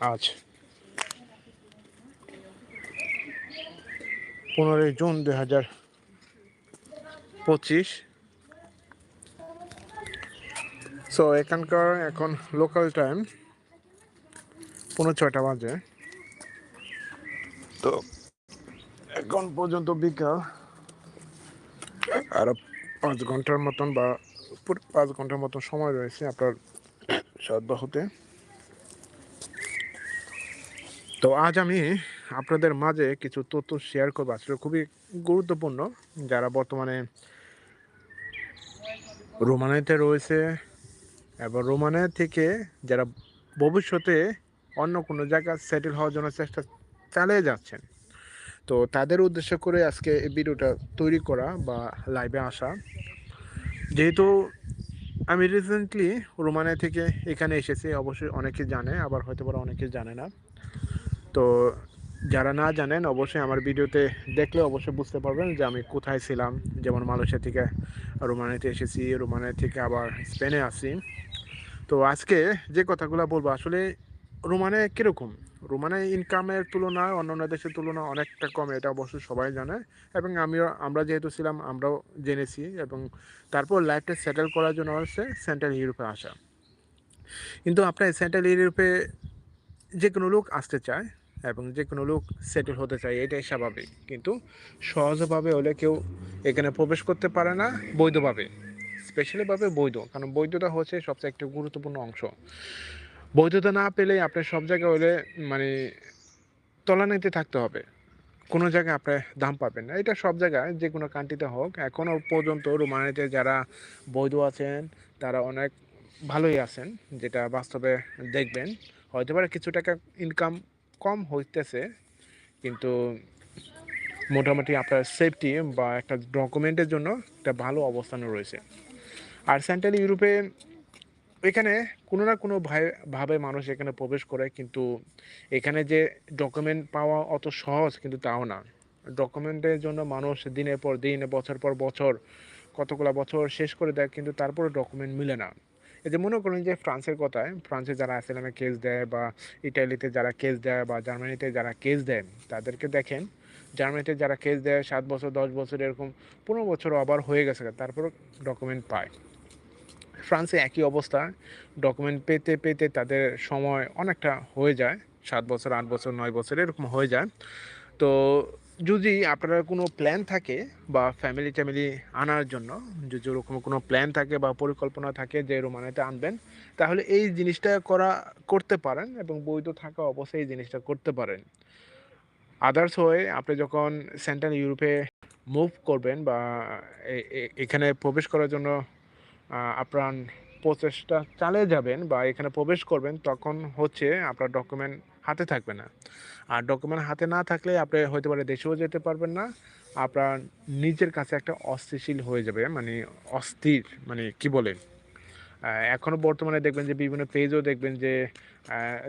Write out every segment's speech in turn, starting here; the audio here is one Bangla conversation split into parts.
আজ পনেরোই জুন দুই হাজার পঁচিশ। সো এখানকার এখন লোকাল টাইম পনেরো ছয়টা বাজে। তো, এখন পর্যন্ত বিকাল আরও পাঁচ ঘণ্টার মতন বা পাঁচ ঘণ্টার মতন সময় রয়েছে আপনার সদ্য হতে তো আজ আমি আপনাদের মাঝে কিছু তথ্য শেয়ার করব। আসলে খুবই গুরুত্বপূর্ণ। যারা বর্তমানে রোমানিতে রয়েছে এবং রোমানে থেকে যারা ভবিষ্যতে অন্য কোনো জায়গায় সেটেল হওয়ার জন্য চেষ্টা চালিয়ে যাচ্ছেন। তো তাদের উদ্দেশ্য করে আজকে এই ভিডিওটা তৈরি করা বা লাইভে আসা। যেহেতু আমি রিসেন্টলি রোমানিয়া থেকে এখানে এসেছি, অবশ্যই অনেকে জানে, আবার হয়তো পারে অনেকে জানে না। তো যারা না জানেন, অবশ্যই আমার ভিডিওতে দেখলে অবশ্যই বুঝতে পারবেন যে আমি কোথায় ছিলাম। যেমন মালয়েশিয়া থেকে রোমানিয়াতে এসেছি, রোমানিয়া থেকে আবার স্পেনে আসি তো আজকে যে কথাগুলো বলব, আসলে রোমানে কীরকম? রোমানে ইনকামের তুলনায় অন্যান্য দেশের তুলনায় অনেকটা কম, এটা অবশ্যই সবাই জানে। এবং আমিও, আমরা যেহেতু ছিলাম, আমরাও জেনেছি এবং তারপর লাইফটা সেটেল করার জন্য হচ্ছে সেন্ট্রাল ইউরোপে আসা। কিন্তু আপনার সেন্ট্রাল ইউরোপে যে কোনো লোক আসতে চায় এবং যে কোনো লোক সেটেল হতে চায়, এটাই স্বাভাবিক। কিন্তু সহজভাবে হলে কেউ এখানে প্রবেশ করতে পারে না বৈধভাবে। স্পেশালিভাবে বৈধ, কারণ বৈধতা হচ্ছে সবচেয়ে একটা গুরুত্বপূর্ণ অংশ। বৈধতা না পেলে আপনি সব জায়গায় হলে মানে তলানিতে থাকতে হবে। কোনো জায়গায় আপনি দাম পাবেন না। এটা সব জায়গায়, যে কোনো কান্ট্রিতে হোক, এখনও পর্যন্ত রোমানিতে যারা বৈধ আছেন, তারা অনেক ভালোই আছেন, যেটা বাস্তবে দেখবেন। হয়তো পারে কিছু টাকা ইনকাম কম হইতেছে, কিন্তু মোটামুটি আপনার সেফটি বা একটা ডকুমেন্টের জন্য একটা ভালো অবস্থানে রয়েছে। আর সেন্ট্রাল ইউরোপে এখানে কোনো না কোনো ভাবে মানুষ এখানে প্রবেশ করে, কিন্তু এখানে যে ডকুমেন্ট পাওয়া অত সহজ কিন্তু তাও না। ডকুমেন্টের জন্য মানুষ দিনের পর দিন, বছর পর বছর, কতগুলো বছর শেষ করে দেয়, কিন্তু তারপরে ডকুমেন্ট মিলে না। এই যে মনে করেন যে ফ্রান্সের কথায়, ফ্রান্সে যারা অ্যাসেলামে কেস দেয় বা ইটালিতে যারা কেস দেয় বা জার্মানিতে যারা কেস দেয় তাদেরকে দেখেন, জার্মানিতে যারা কেস দেয়, সাত বছর, দশ বছর এরকম, পনেরো বছর আবার হয়ে গেছে তারপর ডকুমেন্ট পায়। ফ্রান্সে একই অবস্থা ডকুমেন্ট পেতে পেতে তাদের সময় অনেকটা হয়ে যায়, সাত বছর, আট বছর, নয় বছর এরকম হয়ে যায়। তো যদি আপনার কোনো প্ল্যান থাকে বা ফ্যামিলি ট্যামিলি আনার জন্য, যদি ওরকম কোনো প্ল্যান থাকে বা পরিকল্পনা থাকে যে রোমানিতে আনবেন, তাহলে এই জিনিসটা করা, করতে পারেন এবং বৈধ থাকা অবশ্যই এই জিনিসটা করতে পারেন। আদার্স হয়ে আপনি যখন সেন্ট্রাল ইউরোপে মুভ করবেন বা এখানে প্রবেশ করার জন্য আপনার প্রচেষ্টা চালিয়ে যাবেন বা এখানে প্রবেশ করবেন, তখন হচ্ছে আপনার ডকুমেন্ট হাতে থাকবে না। আর ডকুমেন্ট হাতে না থাকলে আপনি হয়তো পারে দেশেও যেতে পারবেন না। আপনার নিজের কাছে একটা অস্থিশীল হয়ে যাবে মানে অস্থির মানে কি বলে এখনও বর্তমানে দেখবেন যে বিভিন্ন পেজও দেখবেন যে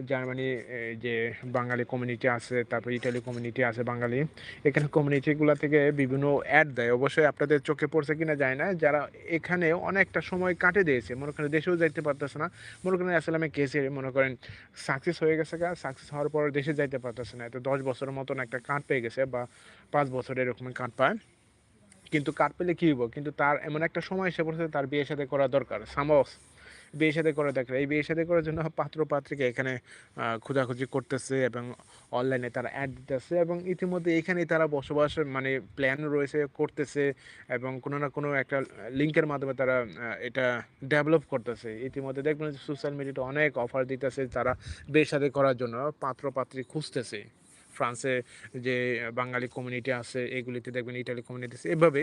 জার্মানি যে বাঙালি কমিউনিটি আছে, তারপর ইটালি কমিউনিটি আছে বাঙালি, এখানে কমিউনিটিগুলো থেকে বিভিন্ন অ্যাড দেয়। অবশ্যই আপনাদের চোখে পড়ছে কিনা যায় না, যারা এখানে অনেকটা সময় কাটে দিয়েছে, মনে করেন দেশেও যাইতে পারতেছে না, মনে করেন আসলে কেসে মনে করেন সাকসেস হয়ে গেছে গা সাকসেস হওয়ার পর দেশে যাইতে পারতেছে না, এত দশ বছরের মতন একটা কাঠ পেয়ে গেছে বা পাঁচ বছর এরকম কাঠ পায়। কিন্তু কাঠ পেলে কী হইব? কিন্তু তার এমন একটা সময় এসে পড়ছে তার বিয়ে সাথে করা দরকার। সামস বিয়ে সাথে করে দেখে এই বিয়ে সাথে করার জন্য পাত্র পাত্রীকে এখানে খোঁজাখুঁজি করতেছে এবং অনলাইনে তারা অ্যাড দিতেছে এবং ইতিমধ্যে এখানেই তারা বসবাস মানে প্ল্যান রয়েছে, করতেছে এবং কোনো না কোনো একটা লিঙ্কের মাধ্যমে তারা এটা ডেভেলপ করতেছে। ইতিমধ্যে দেখবেন সোশ্যাল মিডিয়াতে অনেক অফার দিতেছে তারা বিয়ে সাথে করার জন্য পাত্র পাত্রী খুঁজতেছে। ফ্রান্সে যে বাঙালি কমিউনিটি আছে, এগুলিতে দেখবেন ইটালি কমিউনিটি আছে, এভাবে।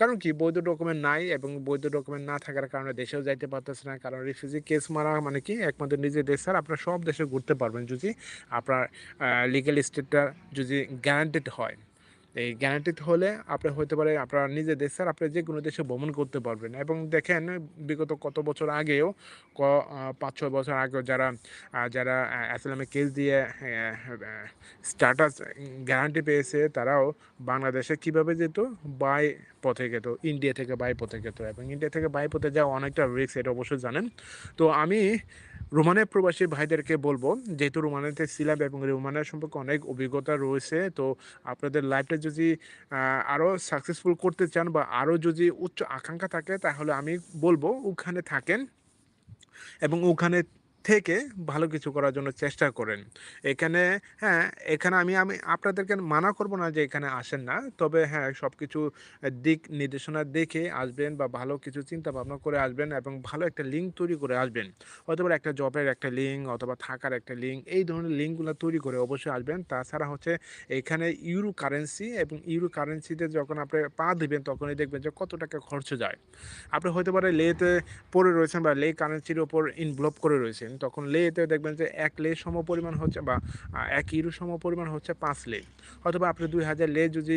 কারণ কি? বৈধ ডকুমেন্ট নাই এবং বৈধ ডকুমেন্ট না থাকার কারণে দেশেও যাইতে পারতেছে না। কারণ রিফিউজি কেস মারা মানে কি? একমাত্র নিজের দেশ স্যার আপনার সব দেশে ঘুরতে পারবেন যদি আপনার লিগাল স্টেটটা যদি গ্যারান্টেড হয়। এই গ্যারান্টিড হলে আপনি হতে পারে আপনার নিজের দেশের আপনি যে কোনো দেশে ভ্রমণ করতে পারবেন। এবং দেখেন, বিগত কত বছর আগেও, ক পাঁচ, ছয় বছর আগেও যারা যারা অ্যাসলামে কেস দিয়ে স্ট্যাটাস গ্যারান্টি পেয়েছে, তারাও বাংলাদেশে কীভাবে যেত? বাই পথে যেত ইন্ডিয়া থেকে বাই পথে যেত এবং ইন্ডিয়া থেকে বাই পথে যাওয়া অনেকটা রিস্ক এটা অবশ্যই জানেন। তো আমি রোমানের প্রবাসী ভাইদেরকে বলব, যেহেতু রোমানিয়াতে ছিলাম এবং রোমানের সম্পর্কে অনেক অভিজ্ঞতা রয়েছে, তো আপনাদের লাইফটা যদি আরও সাকসেসফুল করতে চান বা আরও যদি উচ্চ আকাঙ্ক্ষা থাকে, তাহলে আমি বলব ওখানে থাকেন এবং ওখানে থেকে ভালো কিছু করার জন্য চেষ্টা করেন। এখানে হ্যাঁ এখানে আমি আমি আপনাদেরকে মানা করব না যে এখানে আসেন না। তবে হ্যাঁ সব কিছু দিক নির্দেশনা দেখে আসবেন বা ভালো কিছু চিন্তা ভাবনা করে আসবেন এবং ভালো একটা লিঙ্ক তৈরি করে আসবেন। অথবা একটা জবের একটা লিঙ্ক অথবা থাকার একটা লিঙ্ক এই ধরনের লিঙ্কগুলো তৈরি করে অবশ্যই আসবেন। তাছাড়া হচ্ছে এখানে ইউরো কারেন্সি এবং ইউরো কারেন্সিতে যখন আপনি পা দিবেন, তখনই দেখবেন যে কত টাকা খরচ যায়। আপনি হতে পারে লেতে পড়ে রয়েছেন বা লে কারেন্সির ওপর ইনভলভ করে রয়েছেন। তখন লেতে দেখবেন যে এক লে সম পরিমাণ হচ্ছে বা এক ইউরো সম পরিমাণ হচ্ছে পাঁচ লে। অথবা আপনি দুই হাজার লে যদি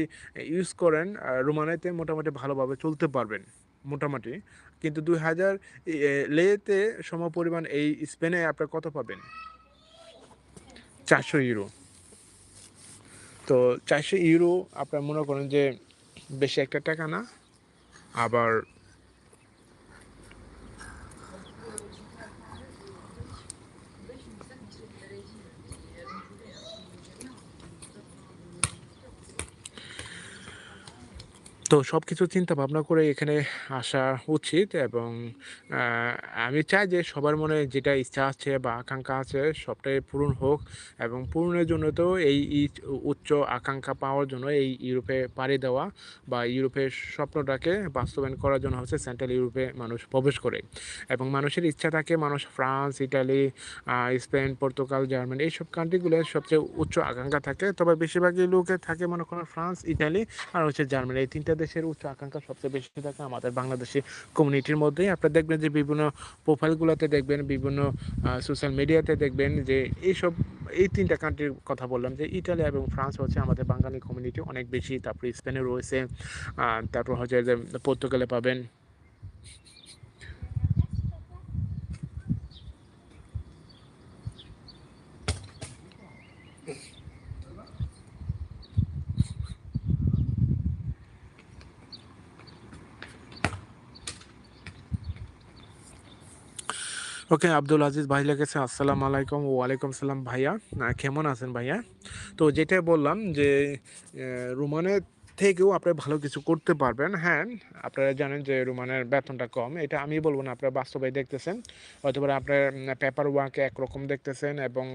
ইউজ করেন রোমানেতে মোটামুটি ভালোভাবে চলতে পারবেন, মোটামুটি। কিন্তু দুই হাজার লেতে সম পরিমাণ এই স্পেনে আপনি কত পাবেন? চারশো ইউরো তো চারশো ইউরো আপনার মনে করেন যে বেশি একটা টাকা না, আবার তো সব কিছু চিন্তা ভাবনা করে এখানে আসা উচিত এবং আমি চাই যে সবার মনে যেটা ইচ্ছা আছে বা আকাঙ্ক্ষা আছে সবটাই পূরণ হোক এবং পূরণের জন্য তো এই উচ্চ আকাঙ্ক্ষা পাওয়ার জন্য এই ইউরোপে পাড়ি দেওয়া বা ইউরোপের স্বপ্নটাকে বাস্তবায়ন করার জন্য হচ্ছে সেন্ট্রাল ইউরোপে মানুষ প্রবেশ করে এবং মানুষের ইচ্ছা থাকে মানুষ France, Italy Spain, Portugal, Germany এইসব কান্ট্রিগুলো সবচেয়ে উচ্চ আকাঙ্ক্ষা থাকে। তবে বেশিরভাগই লোকে থাকে মনে করেন ফ্রান্স, ইটালি আর হচ্ছে জার্মানি। এই তিনটা দেশের উচ্চ আকাঙ্ক্ষা সবচেয়ে বেশি থাকে আমাদের বাংলাদেশি কমিউনিটির মধ্যেই। আপনারা দেখবেন যে বিভিন্ন প্রোফাইলগুলোতে দেখবেন, বিভিন্ন সোশ্যাল মিডিয়াতে দেখবেন যে এইসব, এই তিনটা কান্ট্রির কথা বললাম যে ইটালি এবং ফ্রান্স হচ্ছে আমাদের বাঙালি কমিউনিটি অনেক বেশি। তারপরে স্পেনে রয়েছে তারপর হচ্ছে যে পর্তুগালে পাবেন। ওকে আব্দুল আজিজ ভাই লেগেছে আসসালাম আলাইকুম, ওয়ালাইকুম সালাম ভাইয়া। কেমন আছেন ভাইয়া? তো যেটা বললাম যে রোমানের থেকেও আপনি ভালো কিছু করতে পারবেন। হ্যাঁ আপনারা জানেন যে রোমানের বেতনটা কম। এটা আমি বলব না, আপনারা বাস্তবে দেখতেছেন। অথবা আপনার পেপার ওয়ার্কে একরকম দেখতেছেন এবং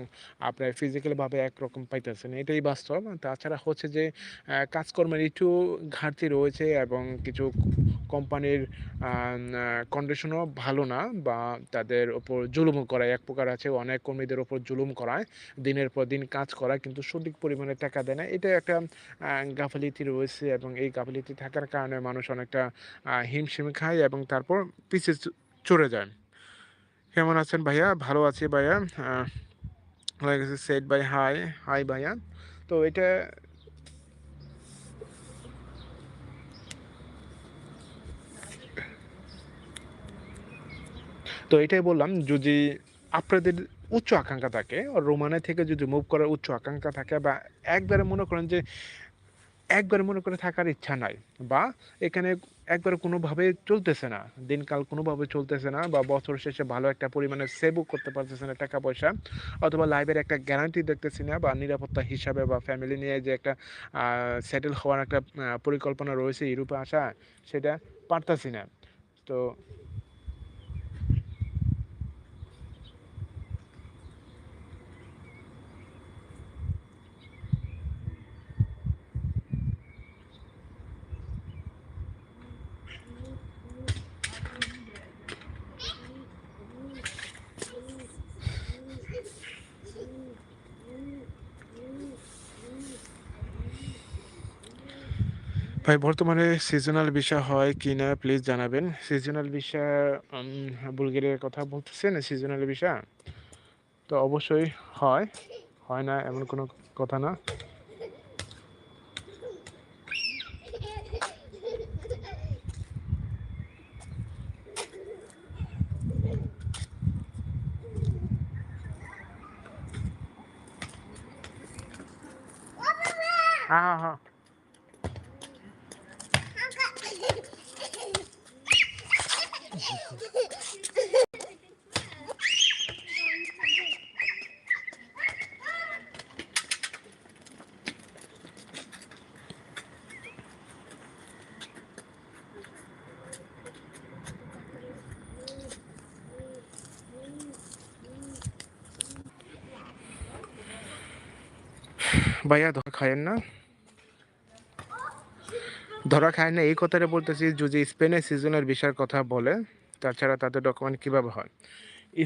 আপনার ফিজিক্যালভাবে একরকম পাইতেছেন। এটাই বাস্তব। তাছাড়া হচ্ছে যে কাজকর্মের একটু ঘাটতি রয়েছে এবং কিছু কোম্পানির কন্ডিশনও ভালো না বা তাদের ওপর জুলুম করায়। এক প্রকার আছে, অনেক কর্মীদের ওপর জুলুম করায়। দিনের পর দিন কাজ করায়, কিন্তু সঠিক পরিমাণে টাকা দেয় না। এটা একটা গাফালিতি রয়েছে। এবং এই গাফালিতি থাকার কারণে মানুষ অনেকটা হিমশিম খায় এবং তারপর পিছিয়ে চড়ে যায়। কেমন আছেন ভাইয়া? ভালো আছি ভাইয়া। হয়ে গেছে সেট বাই হাই হাই ভাইয়া। তো এটা তো এটাই বললাম, যদি আপনাদের উচ্চ আকাঙ্ক্ষা থাকে, রোমানে থেকে যদি মুভ করার উচ্চ আকাঙ্ক্ষা থাকে বা একবারে মনে করেন যে একবারে মনে করে থাকার ইচ্ছা নাই বা এখানে একবারে কোনোভাবে চলতেছে না, দিনকাল কোনোভাবে চলতেছে না বা বছর শেষে ভালো একটা পরিমাণে সেভও করতে পারতেছে না টাকা পয়সা অথবা লাইফের একটা গ্যারান্টি দেখতেছি না বা নিরাপত্তা হিসাবে বা ফ্যামিলি নিয়ে যে একটা সেটেল হওয়ার একটা পরিকল্পনা রয়েছে ইউরোপে আসা, সেটা পারতাছি না। তো ভাই, বর্তমানে সিজনাল ভিসা হয় কি না প্লিজ জানাবেন সিজনাল ভিসা বুলগেরিয়ার কথা বলতেছেন সিজনাল ভিসা তো অবশ্যই হয় হয় না এমন কোনো কথা না। Vaya dos cayendo. ধরা খায় না। এই কথাটা বলতেছি যদি স্পেনে সিজনাল ভিসার কথা বলে, তাছাড়া তাদের ডকুমেন্ট কীভাবে হয়?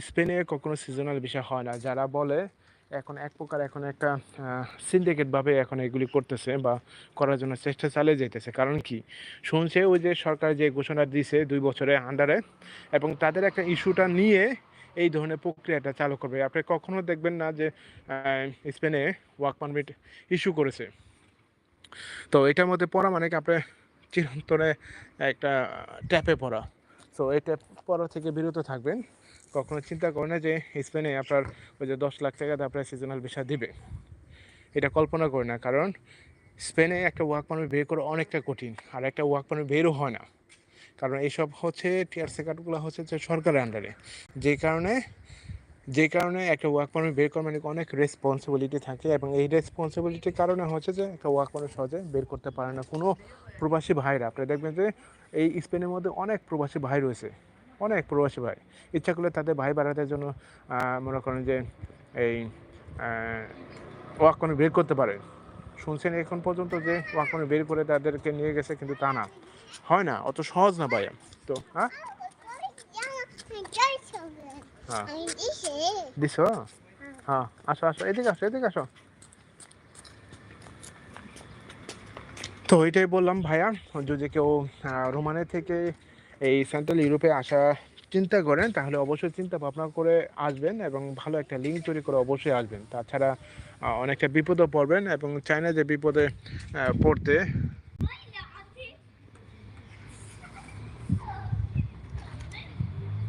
স্পেনে কখনো সিজনাল ভিসা হয় না। যারা বলে, এখন এক প্রকার এখন একটা সিন্ডিকেটভাবে এখন এগুলি করতেছে বা করার জন্য চেষ্টা চালিয়ে যেতেছে কারণ কি? শুনছে ওই যে সরকার যে ঘোষণা দিছে দুই বছরের আন্ডারে এবং তাদের একটা ইস্যুটা নিয়ে এই ধরনের প্রক্রিয়াটা চালু করবে। আপনি কখনো দেখবেন না যে স্পেনে ওয়ার্ক পারমিট ইস্যু করেছে। তো এটার মধ্যে পড়া মানে কি আপনি চিরন্তরে একটা ট্যাপে পড়া। সো এই ট্যাপ পড়া থেকে বিরত থাকবেন। কখনো চিন্তা করেন না যে স্পেনে আপনার ওই যে দশ লাখ টাকাতে আপনার সিজনাল ভিসা দিবে। এটা কল্পনা করি না, কারণ স্পেনে একটা ওয়ার্ক পারমিট বের করা অনেকটা কঠিন, আর একটা ওয়ার্ক পারমিট বেরও হয় না। কারণ এইসব হচ্ছে টিআরসি কার্ডগুলো হচ্ছে যে সরকারের আন্ডারে যে কারণে যে কারণে একটা ওয়ার্ক পারমিট বের করা মানে অনেক রেসপন্সিবিলিটি থাকে এবং এই রেসপন্সিবিলিটির কারণে হচ্ছে যে একটা ওয়ার্ক পারমিট সহজে বের করতে পারে না কোনো প্রবাসী ভাইরা আপনি দেখবেন যে এই স্পেনের মধ্যে অনেক প্রবাসী ভাই রয়েছে, অনেক প্রবাসী ভাই। ইচ্ছা করলে তাদের ভাই বাড়াতে জন্য মনে করেন যে এই ওয়ার্ক পারমিট বের করতে পারে। শুনছেন এখন পর্যন্ত যে ওয়ার্ক পারমিট বের করে তাদেরকে নিয়ে গেছে কিন্তু তা না। হয় না, অত সহজ না ভাইয়া। তো হ্যাঁ? হ্যাঁ। দিছ। হ্যাঁ। আসো আসো এদিকে আসো এদিকে আসো। তো ওইটাই বললাম ভাইয়া যদি কেউ রোমানের থেকে এই সেন্ট্রাল ইউরোপে আসা চিন্তা করেন তাহলে অবশ্যই চিন্তা ভাবনা করে আসবেন এবং ভালো একটা লিঙ্ক তৈরি করে অবশ্যই আসবেন। তাছাড়া অনেকটা বিপদও পড়বেন এবং চায়না যে বিপদে পড়তে